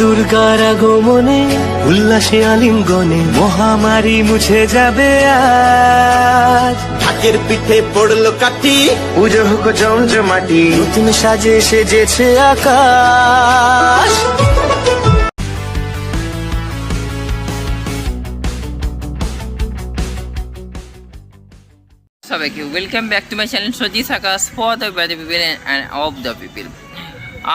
দুর্গার আগমনে উল্লাসে আলিঙ্গনে মহামারী মুছে যাবে আজ। ঢাকের পিঠে পড়ল কাঠি। পুজো হোক জমজমাটি নতুন সাজে সেজেছে আকাশ। সবাইকে welcome back to my channel Saji সাকাস for the by the people and of the people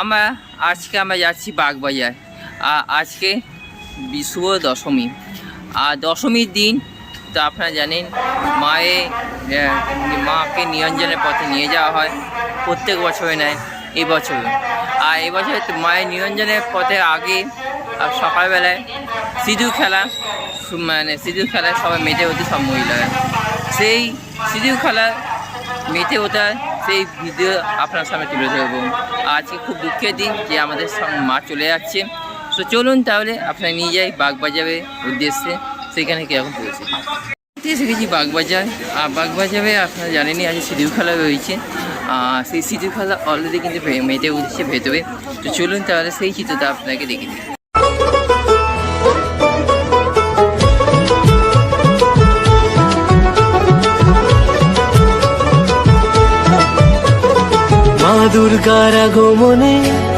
আমরা আজকে আমরা যাচ্ছি বাগবাজার। আজকে শুভ দশমী। আর দশমীর দিন তো আপনারা জানেন আহ, মাকে নিরঞ্জনের পথে নিয়ে যাওয়া হয়। প্রত্যেক বছরে নেয় এই বছর আর এবছর মায়ের নিরঞ্জনের পথে আগে সকালবেলায় সিঁদুর খেলা মানে সিঁদুর খেলায় সবাই মেতে হতে সব মহিলারা। সেই সিঁদুর খেলা মেতে ওঠা সেই ভিডিও আপনার সামনে তুলে ধরবো। আজকে খুব দুঃখের দিন যে আমাদের মা চলে যাচ্ছে। তো চলুন তাহলে আপনারা নিয়ে যাই বাগবাজারের উদ্দেশ্যে। সেখানে কীরকম পৌঁছে এসে গেছি বাগবাজার। আর বাগবাজারে আপনারা জানেনই আজ সিঁদুর খেলা রয়েছে। আর সেই সিঁদুর খেলা অলরেডি কিন্তু মেতে উঠছে ভেতরে। তো চলুন তাহলে সেই চিত্রটা আপনাকে দেখে দিই দুর্গার আগমনে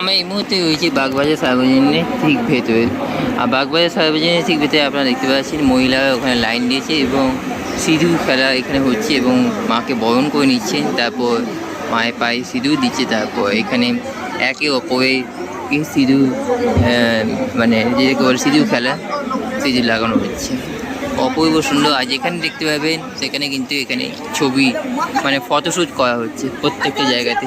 আমি এই মুহূর্তে রয়েছি বাগবাজার সার্বজনীনের ঠিক ভেতরে। আর বাগবাজার সার্বজনীনের ঠিক ভেতরে আপনারা দেখতে পাচ্ছেন মহিলারা ওখানে লাইন দিয়েছে এবং সিঁদুর খেলা এখানে হচ্ছে এবং মাকে বরণ করে নিচ্ছে, তারপর মায়ের পায়ে সিঁদুর দিচ্ছে, তারপর এখানে একে অপরের কে সিঁদুর মানে যেটাকে বলে খেলা, সিঁদুর লাগানো হচ্ছে। অপূর্ব সুন্দর, আর যেখানে দেখতে পাবেন সেখানে কিন্তু এখানে ছবি মানে ফটোশ্যুট করা হচ্ছে প্রত্যেকটা জায়গাতে।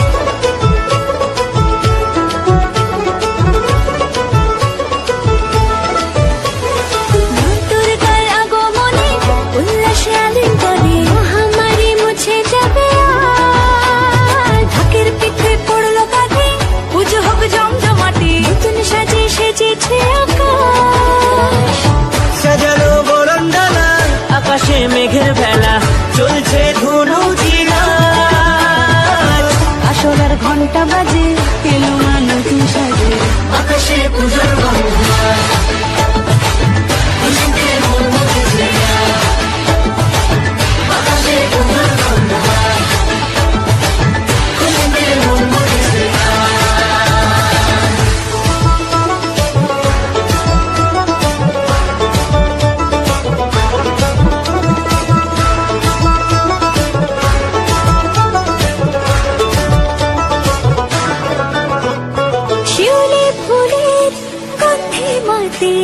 গন্ধে মাতে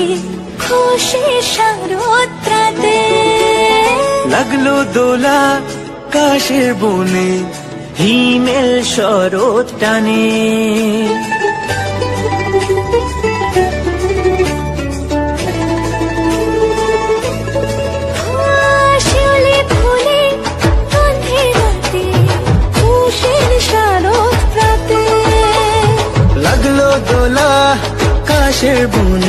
খুশি শারদ লাগল দোলা কাশের বনে হিমেল শরৎ টানে। কাশের বনে।